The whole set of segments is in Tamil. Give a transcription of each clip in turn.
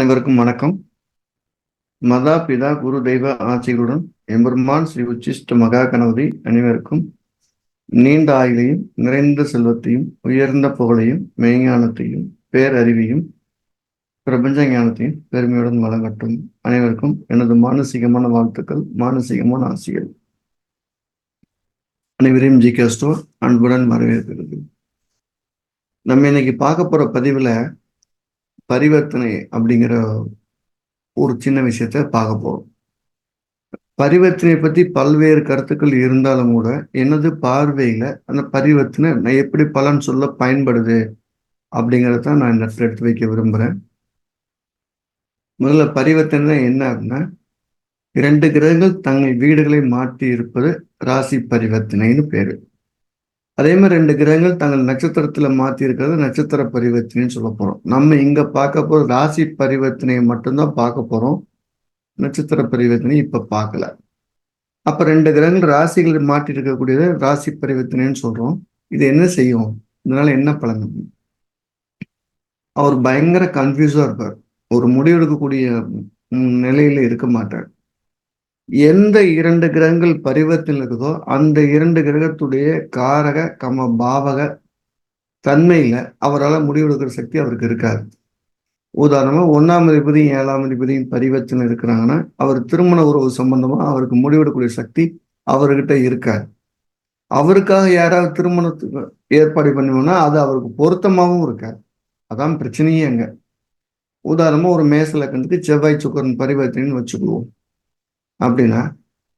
அனைவருக்கும் வணக்கம். மதா பிதா குரு தெய்வ ஆட்சிகளுடன் எம்பெருமான் ஸ்ரீ உச்சிஷ்ட மகா கணபதி அனைவருக்கும் நீண்ட ஆயுளையும் நிறைந்த செல்வத்தையும் உயர்ந்த புகழையும் மெய்ஞானத்தையும் பேரறிவையும் பிரபஞ்ச ஞானத்தையும் பெருமையுடன் வழங்கட்டும். அனைவருக்கும் எனது மானசீகமான வாழ்த்துக்கள் மானசீகமான ஆசைகள். அனைவரையும் ஜி கே ஸ்டோர் அன்புடன் வரவேற்கிறது. நம்ம இன்னைக்கு பார்க்க போற பதிவுல பரிவர்த்தனை அப்படிங்கிற ஒரு சின்ன விஷயத்த பார்க்க போகிறோம் பரிவர்த்தனை பற்றி பல்வேறு கருத்துக்கள் இருந்தாலும் கூட எனது பார்வையில் அந்த பரிவர்த்தனை நான் எப்படி பலன் சொல்ல பயன்படுது அப்படிங்கிறத தான் நான் இந்த இடத்துல எடுத்து வைக்க விரும்புறேன். முதல்ல பரிவர்த்தனை என்ன அப்படின்னா இரண்டு கிரகங்கள் தங்கள் வீடுகளை மாற்றி இருப்பது ராசி பரிவர்த்தனைன்னு பேர். அதே மாதிரி ரெண்டு கிரகங்கள் தங்கள் நட்சத்திரத்துல மாத்தி இருக்கிறது நட்சத்திர பரிவர்த்தனைன்னு சொல்ல போறோம். நம்ம இங்க பார்க்க போகிற ராசி பரிவர்த்தனையை மட்டும்தான் பார்க்க போறோம். நட்சத்திர பரிவர்த்தனை இப்போ பார்க்கல. அப்போ ரெண்டு கிரகங்கள் ராசிகள் மாற்றி இருக்கக்கூடியது ராசி பரிவர்த்தனைன்னு சொல்றோம். இது என்ன செய்யும்? இதனால என்ன பலன்? அவர் பயங்கர கன்ஃபியூஸாக இருப்பார். ஒரு முடிவெடுக்கக்கூடிய நிலையில இருக்க மாட்டார். எந்த இரண்டு கிரகங்கள் பரிவர்த்தனை இருக்குதோ அந்த இரண்டு கிரகத்துடைய காரக கம பாவக தன்மையில அவரால் முடிவெடுக்கிற சக்தி அவருக்கு இருக்காது. உதாரணமா ஒன்னாம் அதிபதியும் ஏழாம் அதிபதியும் பரிவர்த்தனை இருக்கிறாங்கன்னா அவர் திருமண உறவு சம்பந்தமா அவருக்கு முடிவெடுக்கக்கூடிய சக்தி அவர்கிட்ட இருக்காது. அவருக்காக யாராவது திருமணத்துக்கு ஏற்பாடு பண்ணுவோம்னா அது அவருக்கு பொருத்தமாகவும் இருக்காது. அதான் பிரச்சனையே அங்க. உதாரணமா ஒரு மேச லக்கணத்துக்கு செவ்வாய் சுக்கரன் பரிவர்த்தனைன்னு வச்சுக்குவோம். அப்படின்னா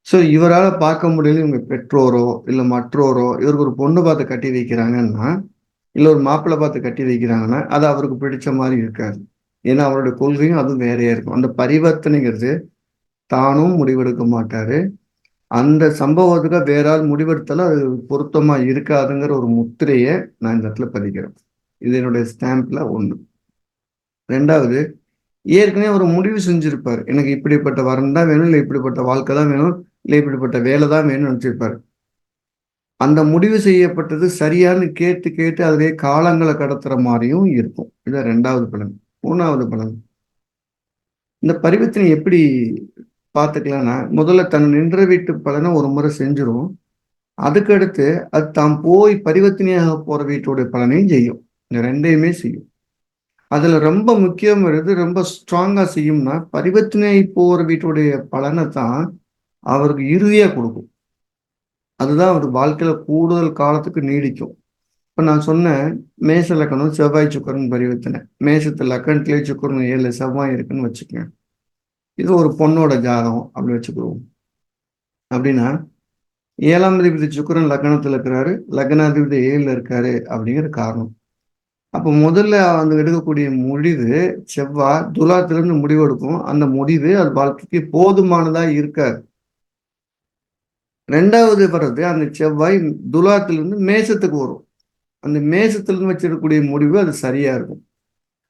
ஸோ இவரால் பார்க்க முடியல இவங்க பெற்றோரோ இல்லை மற்றோரோ இவருக்கு ஒரு பொண்ணு பார்த்து கட்டி வைக்கிறாங்கன்னா இல்லை ஒரு மாப்பிள்ளை பார்த்து கட்டி வைக்கிறாங்கன்னா அது அவருக்கு பிடிச்ச மாதிரி இருக்காது. ஏன்னா அவருடைய கொள்கையும் அதுவும் வேறையாக இருக்கும். அந்த பரிவர்த்தனைங்கிறது தானும் முடிவெடுக்க மாட்டார். அந்த சம்பவத்துக்கு வேற ஆள் முடிவெடுத்தாலும் அது பொருத்தமாக இருக்காதுங்கிற ஒரு முத்திரையை நான் இந்த இடத்துல பதிக்கிறேன். இது என்னுடைய ஸ்டாம்பில் ஒன்று ரெண்டாவது ஏற்கனவே ஒரு முடிவு செஞ்சிருப்பார். எனக்கு இப்படிப்பட்ட வரம் தான் வேணும் இல்லை இப்படிப்பட்ட வாழ்க்கை தான் வேணும் இல்லை இப்படிப்பட்ட வேலை தான் வேணும்னு நினச்சிருப்பார். அந்த முடிவு செய்யப்பட்டது சரியான்னு கேட்டு கேட்டு அதிலே காலங்களை கடத்துற மாதிரியும் இருக்கும். இதுதான் ரெண்டாவது பலன். மூணாவது பலன். இந்த பரிவர்த்தனை எப்படி பார்த்துக்கலாம்னா முதல்ல தன் நின்ற வீட்டு பலனை ஒரு முறை செஞ்சிடும் அதுக்கடுத்து அது தாம் போய் பரிவர்த்தனையாக போகிற வீட்டுடைய பலனையும் செய்யும். இந்த ரெண்டையுமே செய்யும். அதில் ரொம்ப முக்கியம் வருது ரொம்ப ஸ்ட்ராங்காக செய்யும்னா பரிவர்த்தனை போகிற வீட்டுடைய பலனை தான் அவருக்கு இறுதியாக கொடுக்கும். அதுதான் அவர் வாழ்க்கையில் கூடுதல் காலத்துக்கு நீடிக்கும். இப்போ நான் சொன்னேன் மேச லக்கணம் செவ்வாய் சுக்கரன் பரிவர்த்தனை. மேசத்தில் லக்கணத்திலே சுக்கரன் ஏழு செவ்வாய் இருக்குன்னு வச்சுக்கோங்க. இது ஒரு பொண்ணோட ஜாதகம் அப்படி வச்சுக்கிடுவோம் அப்படின்னா ஏழாம் அதிபதி சுக்கரன் லக்கணத்தில் இருக்கிறாரு லக்னாதிபதி ஏழில் இருக்காரு அப்படிங்கிற காரணம். அப்போ முதல்ல அந்த எடுக்கக்கூடிய முடிவு செவ்வாய் துலாத்திலிருந்து முடிவு எடுக்கும். அந்த முடிவு அது வாழ்க்கைக்கு போதுமானதா இருக்காது. ரெண்டாவது வர்றது அந்த செவ்வாய் துலாத்திலிருந்து மேசத்துக்கு வரும். அந்த மேசத்திலிருந்து வச்சிருக்கக்கூடிய முடிவு அது சரியா இருக்கும்.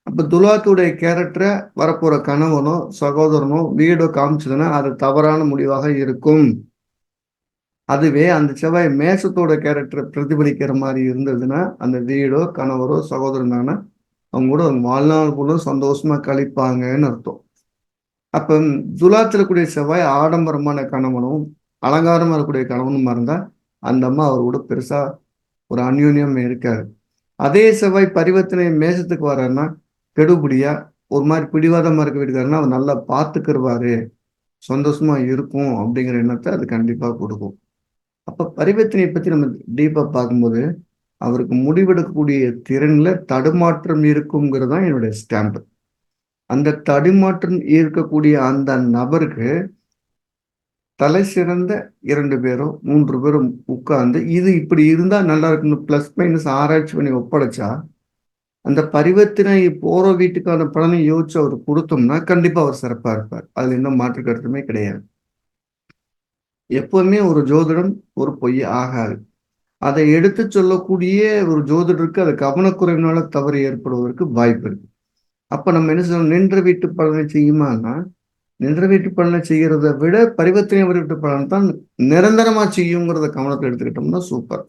அப்போ துலாத்துடைய கேரக்டரை வரப்போற கணவனோ சகோதரனோ வீடோ காமிச்சதுன்னா அது தவறான முடிவாக இருக்கும். அதுவே அந்த செவ்வாய் மேசத்தோட கேரக்டரை பிரதிபலிக்கிற மாதிரி இருந்ததுன்னா அந்த வீடோ கணவரோ சகோதரனான அவங்க கூட வாழ்நாள் கூட சந்தோஷமா கழிப்பாங்கன்னு அர்த்தம். அப்ப துலாத்தில் இருக்கக்கூடிய செவ்வாய் ஆடம்பரமான கணவனும் அலங்காரமா இருக்கக்கூடிய கணவனும் இருந்தா அந்த அம்மா அவர் கூட பெருசா ஒரு அந்யூன்யம் இருக்காது. அதே செவ்வாய் பரிவர்த்தனை மேசத்துக்கு வர்றாருன்னா கெடுபடியா ஒரு மாதிரி பிடிவாதமா இருக்க வீட்டுக்காருன்னா அவர் நல்லா பார்த்துக்கிருவாரு சந்தோஷமா இருக்கும் அப்படிங்கிற எண்ணத்தை அது கண்டிப்பா கொடுக்கும். அப்போ பரிவர்த்தனையை பற்றி நம்ம டீப்பாக பார்க்கும்போது அவருக்கு முடிவெடுக்கக்கூடிய திறனில் தடுமாற்றம் இருக்குங்கிறது தான் என்னுடைய ஸ்டாம்பு அந்த தடுமாற்றம் இருக்கக்கூடிய அந்த நபருக்கு தலை சிறந்த இரண்டு பேரோ மூன்று பேரும் உட்கார்ந்து இது இப்படி இருந்தால் நல்லா இருக்குன்னு ப்ளஸ் மைனஸ் ஆராய்ச்சி பண்ணி ஒப்படைச்சா அந்த பரிவர்த்தனை போகிற வீட்டுக்கான பலனை யோசிச்சு அவர் கொடுத்தோம்னா கண்டிப்பாக அவர் சிறப்பாக இருப்பார். அதில் எந்த மாற்று கருத்துமே கிடையாது. எப்பவுமே ஒரு ஜோதிடம் ஒரு பொய் ஆகாது. அதை எடுத்து சொல்லக்கூடிய ஒரு ஜோதிடருக்கு அது கவனக்குறைவினால தவறு ஏற்படுவதற்கு வாய்ப்பு இருக்கு. அப்ப நம்ம என்ன சொல்லணும் நின்ற வீட்டு பலனை செய்யுமானா நின்ற வீட்டு பலனை செய்யறத விட பரிவர்த்தனை வீட்டு பலன் தான் நிரந்தரமா செய்யுங்கிறத கவனத்தில் எடுத்துக்கிட்டோம்னா சூப்பர்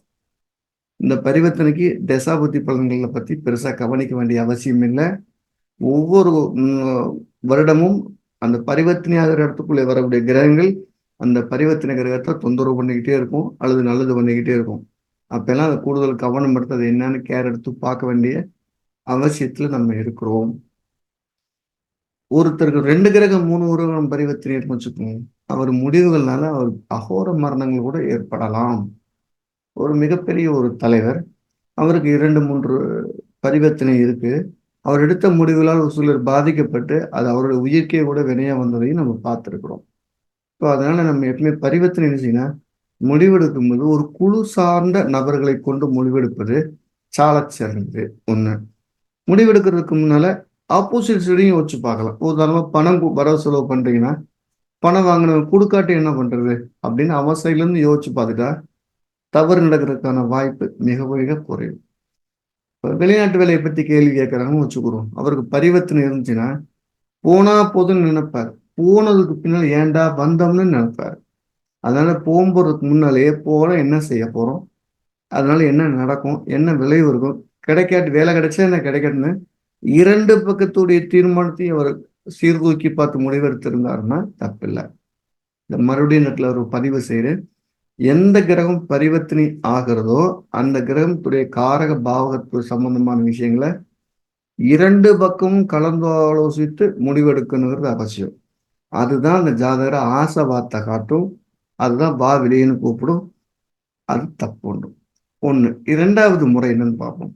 இந்த பரிவர்த்தனைக்கு தசாபுத்தி பலன்களை பத்தி பெருசா கவனிக்க வேண்டிய அவசியம் இல்லை. ஒவ்வொரு வருடமும் அந்த பரிவர்த்தனை ஆகிற இடத்துக்குள்ளே வரக்கூடிய கிரகங்கள் அந்த பரிவர்த்தனை கிரகத்தை தொந்தரவு பண்ணிக்கிட்டே இருக்கும் அல்லது நல்லது பண்ணிக்கிட்டே இருக்கும். அப்பெல்லாம் அதை கூடுதல் கவனம் எடுத்து அது என்னன்னு கேர் எடுத்து பார்க்க வேண்டிய அவசியத்துல நம்ம இருக்கிறோம். ஒருத்தருக்கு ரெண்டு கிரகம் மூணு கிரகம் பரிவர்த்தனை வச்சுக்கோங்க. அவர் முடிவுகள்னால அவர் அகோர மரணங்கள் கூட ஏற்படலாம். ஒரு மிகப்பெரிய ஒரு தலைவர் அவருக்கு இரண்டு மூன்று பரிவர்த்தனை இருக்கு. அவர் எடுத்த முடிவுகளால் ஒரு சிலர் பாதிக்கப்பட்டு அது அவருடைய உயிர்க்கே கூட வினையா வந்ததையும் நம்ம பார்த்துருக்குறோம். ஸோ அதனால நம்ம எப்பவுமே பரிவர்த்தனை என்ன செய்யணும் முடிவெடுக்கும் போது ஒரு குழு சார்ந்த நபர்களை கொண்டு முடிவெடுப்பது சால சிறந்தது ஒண்ணு. முடிவெடுக்கிறதுக்கு முன்னால ஆப்போசிட் சைடையும் யோசிச்சு பார்க்கலாம். உதாரணமாக பணம் வரவு செலவு பண்றீங்கன்னா பணம் வாங்கினவங்க கொடுக்காட்டி என்ன பண்றது? அப்படின்னு அவன் சைட்லேருந்து யோசிச்சு பார்த்துட்டா தவறு நடக்கிறதுக்கான வாய்ப்பு மிக மிக குறையும் இப்போ வெளிநாட்டு வேலையை பற்றி கேள்வி கேட்குறாங்கன்னு வச்சுக்கிறோம் அவருக்கு பரிவர்த்தனை இருந்துச்சுன்னா போனா போதுன்னு நினைப்பார். போனதுக்கு பின்னால் ஏண்டா வந்தோம்னு நினைப்பாரு. அதனால போகும்போறதுக்கு முன்னாலேயே போல என்ன செய்ய போறோம்? அதனால என்ன நடக்கும்? என்ன விளைவு இருக்கும்? கிடைக்காட்டு வேலை கிடைச்சா என்ன கிடைக்கட்டுன்னு இரண்டு பக்கத்துடைய தீர்மானத்தையும் அவர் சீர்தூக்கி பார்த்து முடிவெடுத்திருந்தாருன்னா தப்பில்லை. இந்த மறுபடியும் இடத்துல ஒரு பதிவு செய்து எந்த கிரகம் பரிவர்த்தனை ஆகிறதோ அந்த கிரகத்துடைய காரக பாவகத்து சம்பந்தமான விஷயங்களை இரண்டு பக்கமும் கலந்து ஆலோசித்து முடிவெடுக்கணுங்கிறது அவசியம். அதுதான் அந்த ஜாதகரை ஆசை வார்த்தை காட்டும். அதுதான் வா வெளியேன்னு கூப்பிடும். அது தப்பு ஒன்று. இரண்டாவது முறை என்னன்னு பார்ப்போம்.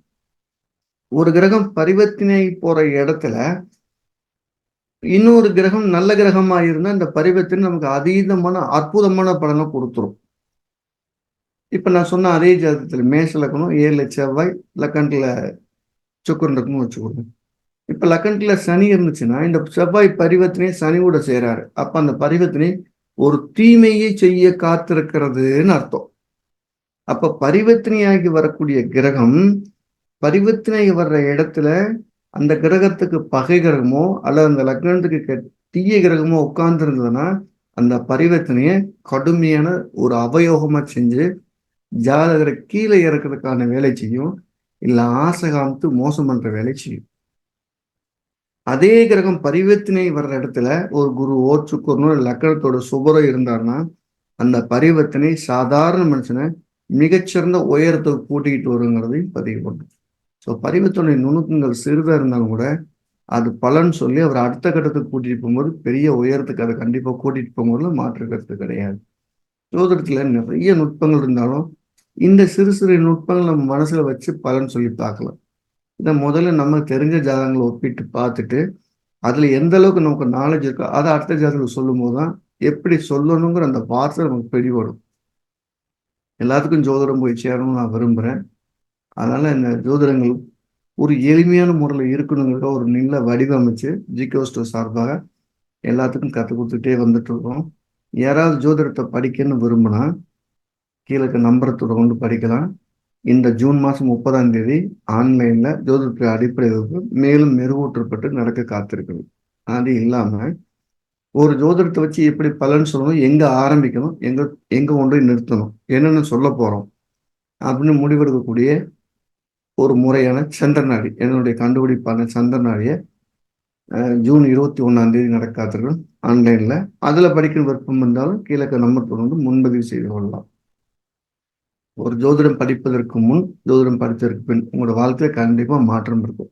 ஒரு கிரகம் பரிவர்த்தனை போற இடத்துல இன்னொரு கிரகம் நல்ல கிரகமா இருந்தா இந்த பரிவர்த்தனை நமக்கு அதீதமான அற்புதமான பலனை கொடுத்துரும். இப்ப நான் சொன்ன அதே ஜாதகத்துல மேஷ லக்கணம் ஏழு செவ்வாய் லக்கண்டில் சுக்கரன் இருக்குன்னு வச்சுக்கோங்க. இப்ப லக்கணத்துல சனி இருந்துச்சுன்னா இந்த செவ்வாய் பரிவர்த்தனை சனியோட சேராரு அப்ப அந்த பரிவர்த்தனை ஒரு தீமையை செய்ய காத்திருக்கிறதுன்னு அர்த்தம். அப்ப பரிவர்த்தனையாகி வரக்கூடிய கிரகம் பரிவர்த்தனை வர்ற இடத்துல அந்த கிரகத்துக்கு பகை கிரகமோ அல்லது அந்த லக்னத்துக்கு தீய கிரகமோ உட்கார்ந்துருந்ததுன்னா அந்த பரிவர்த்தனையை கடுமையான ஒரு அவயோகமா செஞ்சு ஜாதகரை கீழே இறக்கிறதுக்கான வேலை செய்யும் இல்லை ஆசை காமித்து மோசம் பண்ற வேலை செய்யும். அதே கிரகம் பரிவர்த்தனை வர்ற இடத்துல ஒரு குரு ஓச்சுக்குறனும் லக்கணத்தோட சுபரம் இருந்தாருன்னா அந்த பரிவர்த்தனை சாதாரண மனுஷனை மிகச்சிறந்த உயரத்துக்கு கூட்டிகிட்டு வருங்கிறதையும் பதிவு பண்ணும். ஸோ பரிவர்த்தனை நுணுக்கங்கள் சிறிதாக இருந்தாலும் கூட அது பலன் சொல்லி அவர் அடுத்த கட்டத்துக்கு கூட்டிகிட்டு போகும்போது பெரிய உயரத்துக்கு அதை கண்டிப்பாக கூட்டிகிட்டு போகும்போது மாற்று கருத்து கிடையாது. ஜோதிடத்தில் நிறைய நுட்பங்கள் இருந்தாலும் இந்த சிறு சிறு நுட்பங்கள் நம்ம மனசில் வச்சு பலன் சொல்லி பார்க்கலாம். இதை முதல்ல நம்ம தெரிஞ்ச ஜாதகங்களை ஒப்பிட்டு பார்த்துட்டு அதில் எந்த அளவுக்கு நமக்கு நாலேஜ் இருக்கோ அதை அடுத்த ஜாதகத்தில் சொல்லும் போது தான் எப்படி சொல்லணுங்கிற அந்த வார்த்தை நமக்கு பிடிபடும். எல்லாத்துக்கும் ஜோதிடம் போய் சேரணும்னு நான் விரும்புகிறேன் அதனால் இந்த ஜோதிடங்கள் ஒரு எளிமையான முறையில் இருக்கணுங்கிற ஒரு நல்ல வடிவமைச்சு ஜிகோஸ்டோ சார்பாக எல்லாத்துக்கும் கற்றுக் கொடுத்துட்டே வந்துட்டு இருக்கோம். யாராவது ஜோதிடத்தை படிக்கணும்னு விரும்பினா கீழே நம்பரை தொடர்ந்து படிக்கலாம். இந்த ஜூன் மாதம் முப்பதாம் தேதி ஆன்லைனில் ஜோதிடத்துறை அடிப்படை வகுப்பு மேலும் மெருகூற்றப்பட்டு நடக்க காத்திருக்குது அது இல்லாமல் ஒரு ஜோதிடத்தை வச்சு எப்படி பலன் சொல்லணும் எங்கே ஆரம்பிக்கணும் எங்கே எங்கே ஒன்றை நிறுத்தணும் என்னென்னு சொல்ல போகிறோம் அப்படின்னு முடிவெடுக்கக்கூடிய ஒரு முறையான சந்திரநாடி என்னுடைய கண்டுபிடிப்பான சந்திரநாடியை ஜூன் இருபத்தி ஒன்றாம் தேதி நடக்காத்திருக்கும் ஆன்லைனில். அதில் படிக்கிற விருப்பம் இருந்தாலும் கீழே நம்பர் தொடர்ந்து முன்பதிவு செய்து கொள்ளலாம். ஒரு ஜோதிடம் படிப்பதற்கு முன் ஜோதிடம் படித்ததற்கு பின் உங்களோட வாழ்க்கையில கண்டிப்பா மாற்றம் இருக்கும்.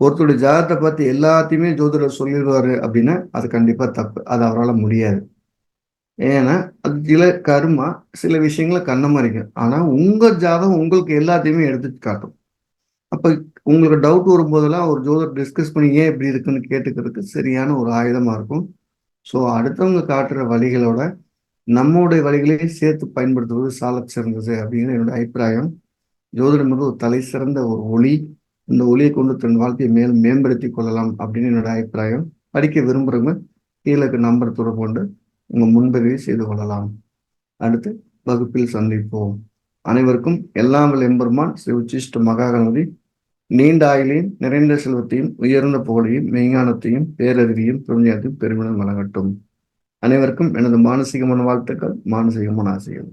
ஒருத்தருடைய ஜாதகத்தை பார்த்து எல்லாத்தையுமே ஜோதிடர் சொல்லிடுவாரு அப்படின்னா அது கண்டிப்பா தப்பு. அது அவரால் முடியாது. ஏன்னா அது சில கருமா சில விஷயங்களை கண்ண மறைக்கும். ஆனா உங்க ஜாதகம் உங்களுக்கு எல்லாத்தையுமே எடுத்து காட்டும். அப்ப உங்களுக்கு டவுட் வரும்போதெல்லாம் ஒரு ஜோதிடர் டிஸ்கஸ் பண்ணி ஏன் இப்படி இருக்குன்னு கேட்டுக்கிறதுக்கு சரியான ஒரு ஆயுதமா இருக்கும். ஸோ அடுத்தவங்க காட்டுற வழிகளோட நம்முடைய வழிகளில் சேர்த்து பயன்படுத்துவது சால சிறந்தது அப்படின்னு என்னோட அபிப்பிராயம். ஜோதிடம் வந்து ஒரு தலை சிறந்த ஒரு ஒளி. இந்த ஒளியை கொண்டு தன் வாழ்க்கையை மேலும் மேம்படுத்தி கொள்ளலாம் அப்படின்னு என்னோட அபிப்பிராயம். படிக்க விரும்புகிறவங்க கீழே நம்பர் தொடர்பு கொண்டு உங்கள் முன்பதிவை செய்து கொள்ளலாம். அடுத்து வகுப்பில் சந்திப்போம். அனைவருக்கும் எல்லாம் எம்பெருமான் ஸ்ரீ உச்சிஷ்ட மகாகணபதி நீண்ட ஆயிலையும் நிறைந்த செல்வத்தையும் உயர்ந்த புகழையும் மெய்ஞானத்தையும் பேரறிவையும் பெருமையாத்தையும் பெருமிதம் வழங்கட்டும். அனைவருக்கும் எனது மானசீகமான வாழ்த்துக்கள் மானசீகமான ஆசைகள்.